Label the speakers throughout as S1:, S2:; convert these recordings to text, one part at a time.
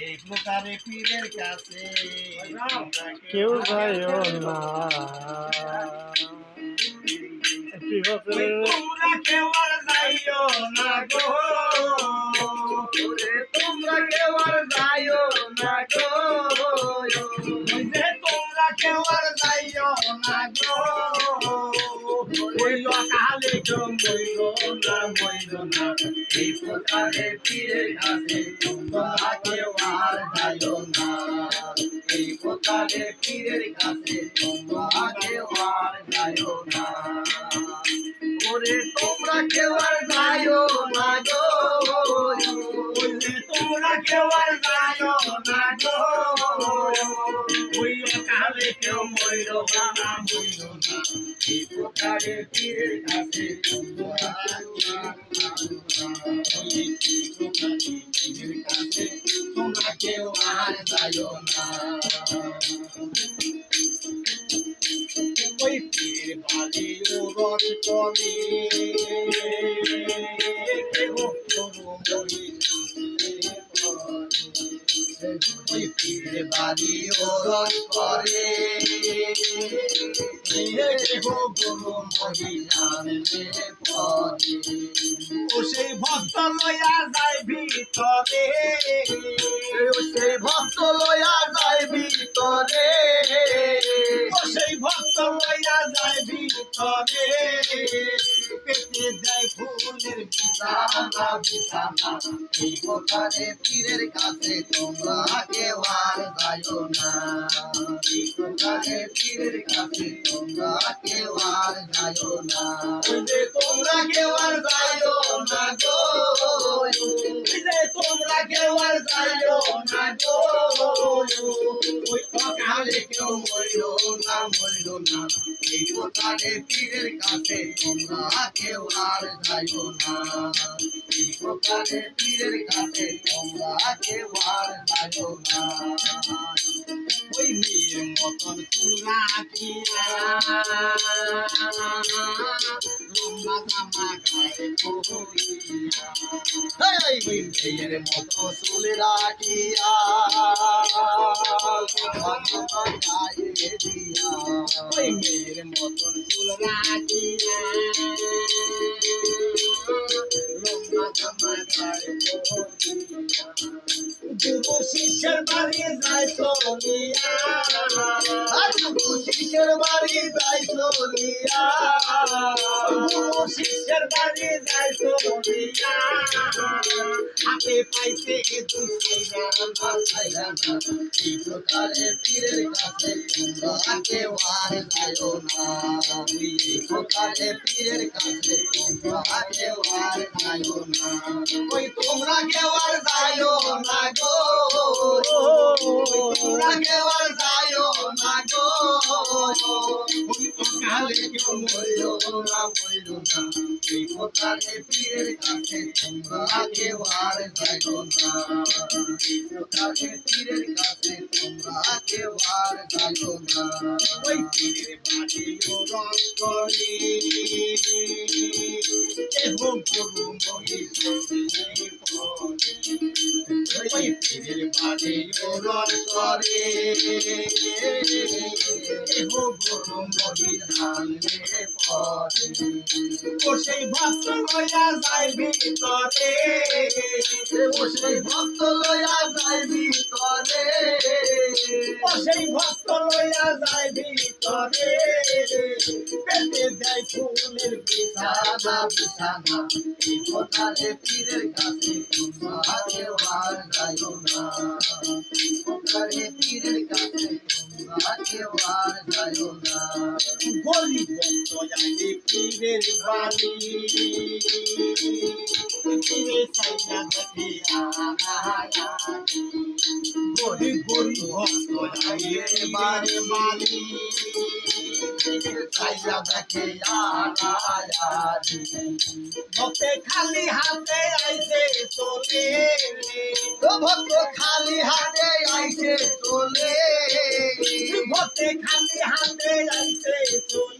S1: এই প্রকারে পীরের কাছে।
S2: কেউ যায়ও না।
S1: কেউ আর যাইও না গো। অকালে কেউ মইল না। মইল
S3: এই প্রকারে কাছে তোমরা কেউ আর যাইও না। এই প্রকারে কাছে তোমরা কেউ আর যাইও না। ওরে, তোমরা কেউ আর যাইও না গো।
S1: কেউ মইল না মইল না
S3: এই প্রকারে পীরের কাছে তোমরা কেউ আর যাইও না
S1: কেহ
S3: ওই পীর বাড়ি ওরস করে গুরু মহিলার পরে
S1: ও সেই ভক্ত লয়া যায় ভিতরে
S3: সেই ভক্ত লয়া যায় ভিতরে
S1: ও সেই ভক্ত লয়া যায় ভিতরে দেয় ফুলের
S3: বিছানা বিছানা এই প্রকারে পীরের কাছে তোমরা কেউ আর যাইও না এই প্রকারে পীরের কাছে তোমরা কেউ আর যাইও না
S1: ওই যে তোমরা কেউ আর যাইও না গো ওই যে তোমরা কেউ আর যাইও না গো ওই অকালে কেউ মরিল না মরিল না
S3: এই প্রকারে পীরের কাছে তোমরা কেউ আর যাইও না। প্রকারে পীরের কাছে তোমরা কেউ আর যাইও না।
S1: মতন চুলা কিয়া লম্বা জামা গায়ে পরিয়া
S3: মতো চুল রাখিয়া দিয়া
S1: চুল রাখিয়া গায়ে পরিয়া গুরু শিষ্যের বাড়ি যায় চলিয়া
S3: শিশের বাড়ি যাই চলিয়া
S1: গুরু শিষ্যের বাড়ি যায় চলিয়া হাতে পাইতে দুই সাইরা
S3: না প্রকারে পীরের কাছে তোমরা কেউ না
S1: ওই তোমরা কেউ আর না গো।
S3: তোমরা কেউ আর যাইও না গো।
S1: অকালে কেউ মরিল
S3: না মরিল না। এই প্রকারে পীরের কাছে তোমরা কেউ আর যাইও না। প্রকারে পীরের কাছে তোমরা কেউ আর যাইও না।
S1: ওই পীরের বাড়ি রং করে ওই পীরের বাড়ি রং করে গরু
S3: মহিলারে পরে।
S1: ও সেই ভক্ত লয়া যায় ভিতরে
S3: ও সেই ভক্ত লয়া যায় ভিতরে
S1: সেই ভক্ত লয়া যায় ভিতরে। পেতে দেয় ফুলের
S3: বিছানা বিছানা এই প্রকারে পীরের কাছে তোমরা কেউ আর যাইও না। প্রকারে পীরের কাছে তোমরা কেউ আর যাইও না।
S1: গলি ভক্ত যায় পীরের বাড়ি পীরে সাইয়া দেখে গরি গরি ভক্ত যায় বারে বাড়ি
S3: চাইয়া দেখে
S1: ভক্তে খালি হাতে আইছে চলে
S3: ভক্ত খালি হাতে আইছে চলে
S1: ভক্তে খালি হাতে আইছে চলি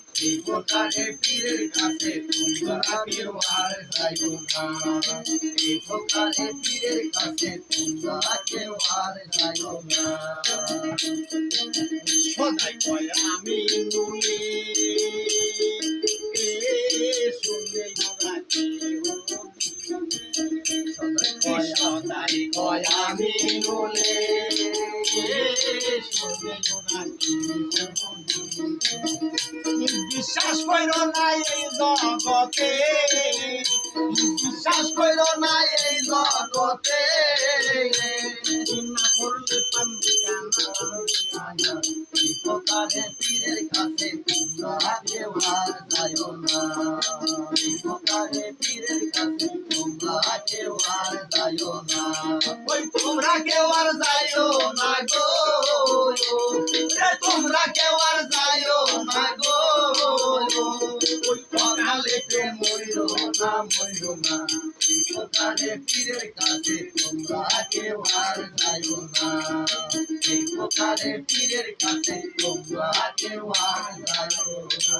S3: এই প্রকারে পীরের কাছে? তোমরা কেউ আর যাইও না। এই প্রকারে পীরের কাছে? তোমরা কেউ আর যাইও না।
S1: সদাই কয়, আমি নুনি শুনে সদাই কয়, আমি নুলে শুনে বিশ্বাস কইর না এই জগতে, বিশ্বাস কইর না এই জগতে। না করলে
S3: প্রকারে পীরের কাছে তোমরা আর যাইও না। প্রকারে পীরের কাছে তোমরা আর যাইও না।
S1: ওই তোমরা কেউ আর না। না মরিও না
S3: এই পীরের কাছে, তোমরা কেউ আর যাইও না। এই প্রকারে পীরের কাছে, তোমরা কেউ আর যাইও না।